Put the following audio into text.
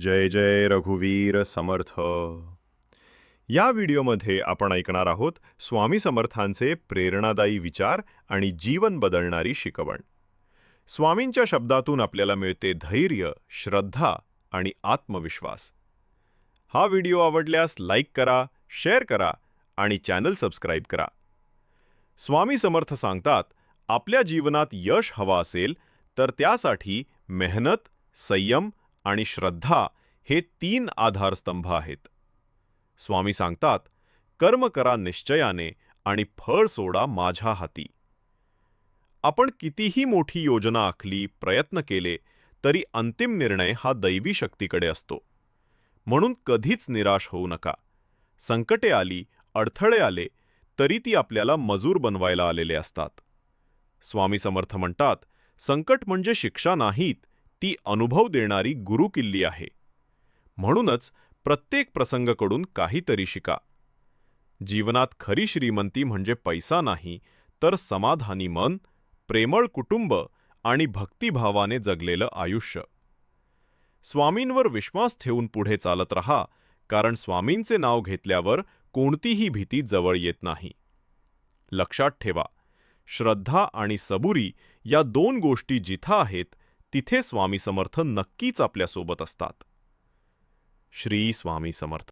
जय जय रघुवीर समर्थ. या व्हिडिओमध्ये आपण ऐकणार आहोत स्वामी समर्थांचे प्रेरणादायी विचार आणि जीवन बदलणारी शिकवण. स्वामींच्या शब्दातून आपल्याला मिळते धैर्य श्रद्धा आणि आत्मविश्वास. हा व्हिडिओ आवडल्यास लाईक करा शेअर करा आणि चॅनल सबस्क्राईब करा. स्वामी समर्थ सांगतात आपल्या जीवनात यश हवा असेल तर त्यासाठी मेहनत संयम आणि श्रद्धा हे तीन आधारस्तंभ आहेत. स्वामी सांगतात कर्म करा निश्चयाने आणि फळ सोडा माझ्या हाती. आपण कितीही मोठी योजना आखली प्रयत्न केले तरी अंतिम निर्णय हा दैवी शक्तीकडे असतो. म्हणून कधीच निराश होऊ नका. संकटे आली अडथळे आले तरी ती आपल्याला मजूर बनवायला आलेले असतात. स्वामी समर्थ म्हणतात संकट म्हणजे शिक्षा नाहीत ती अनुभव देणारी गुरुकिल्ली आहे. म्हणूनच प्रत्येक प्रसंगाकडून काहीतरी शिका. जीवनात खरी श्रीमंती म्हणजे पैसा नाही तर समाधानी मन प्रेमळ कुटुंब आणि भक्तिभावाने जगलेलं आयुष्य. स्वामींवर विश्वास ठेवून पुढे चालत रहा कारण स्वामींचे नाव घेतल्यावर कोणतीही भीती जवळ येत नाही. लक्षात ठेवा श्रद्धा आणि सबुरी या दोन गोष्टी जिथं आहेत तिथे स्वामी समर्थ नक्कीच आपल्यासोबत असतात. श्री स्वामी समर्थ.